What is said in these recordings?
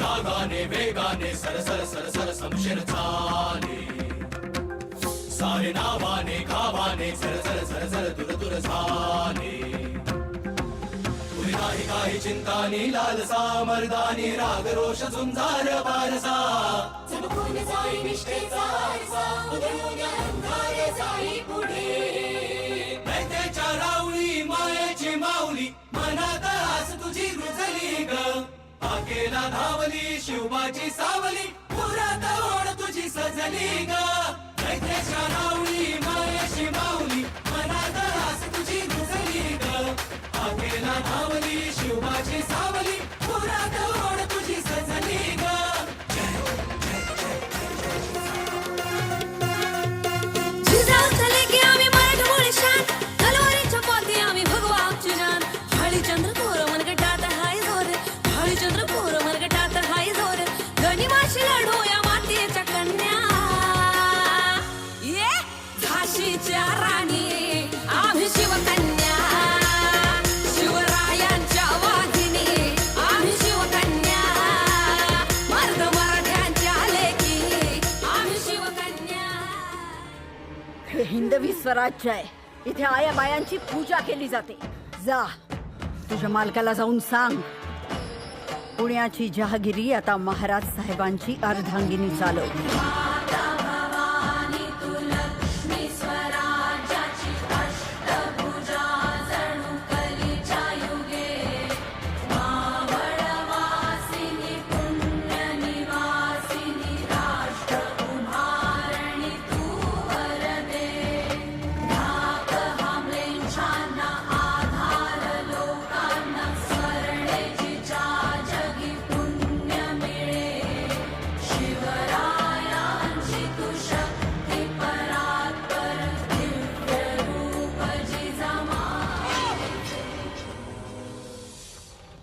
रागाने वेगाने सर सर सर सर समशेर चाले सारे नावाने गावाने सर सर दूर दूर झाले पुरी नाही काही चिंतानी लालसा मर्दानी राग रोष झुंजार बारसा. चमकून जाई निष्ठेचा आरसा उधळून अंधार जाई पुढे. धावली शिवबाची सावली पुरात ओढ तुझी सजली गा. स्वराज्य आहे. इथे आया बायांची पूजा केली जाते. जा तुझ्या मालकाला जाऊन सांग. पुण्याची जहागिरी आता महाराज साहेबांची अर्धांगिनी चालव.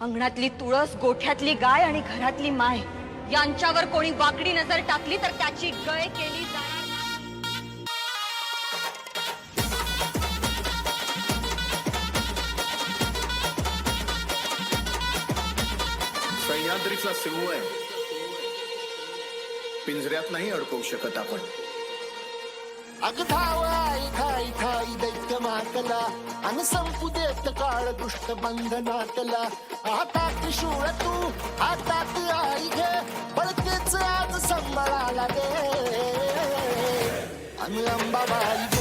अंगणातली तुळस गोठ्यातली गाय आणि घरातली माय. यांच्यावर कोणी वाकडी नजर टाकली तर त्याची गय केली जाणार. सह्याद्रीचा सिंह आहे. पिंजऱ्यात नाही अडकवू शकत आपण. अग धाव आई थाई थाई दैत्य मातला अन संपू देत काळ दुष्ट बंधनातला. आता त्रिशूळ तू आता ती आई घे बळकेच आज संबळाला दे. आणि अंबाबाई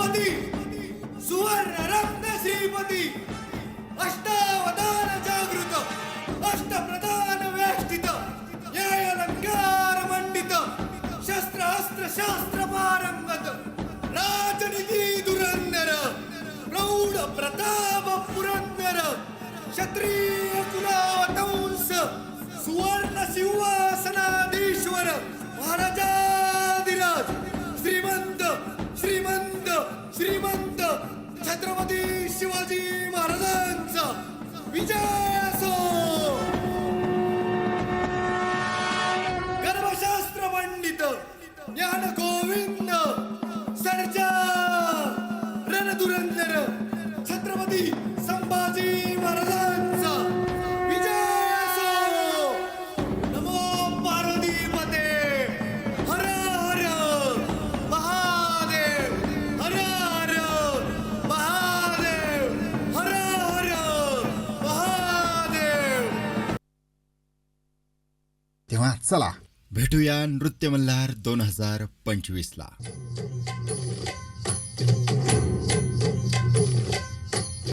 भूपती सुवर्ण रत्न श्रीपती अष्टावधान जागृत अष्टप्रधान व्याष्टित न्याय अलंकार मंडित शस्त्र अस्त्र शास्त्र पारंगत राजनिधी दुरंदर प्रौढ प्रताप पुरंदर क्षत्रिय कुलावतंस सुवर्ण सिंहासनाधीश्वर महाराज तेव्हा चला. भेटूया नृत्य मल्हार दोन हजार पंचवीसला.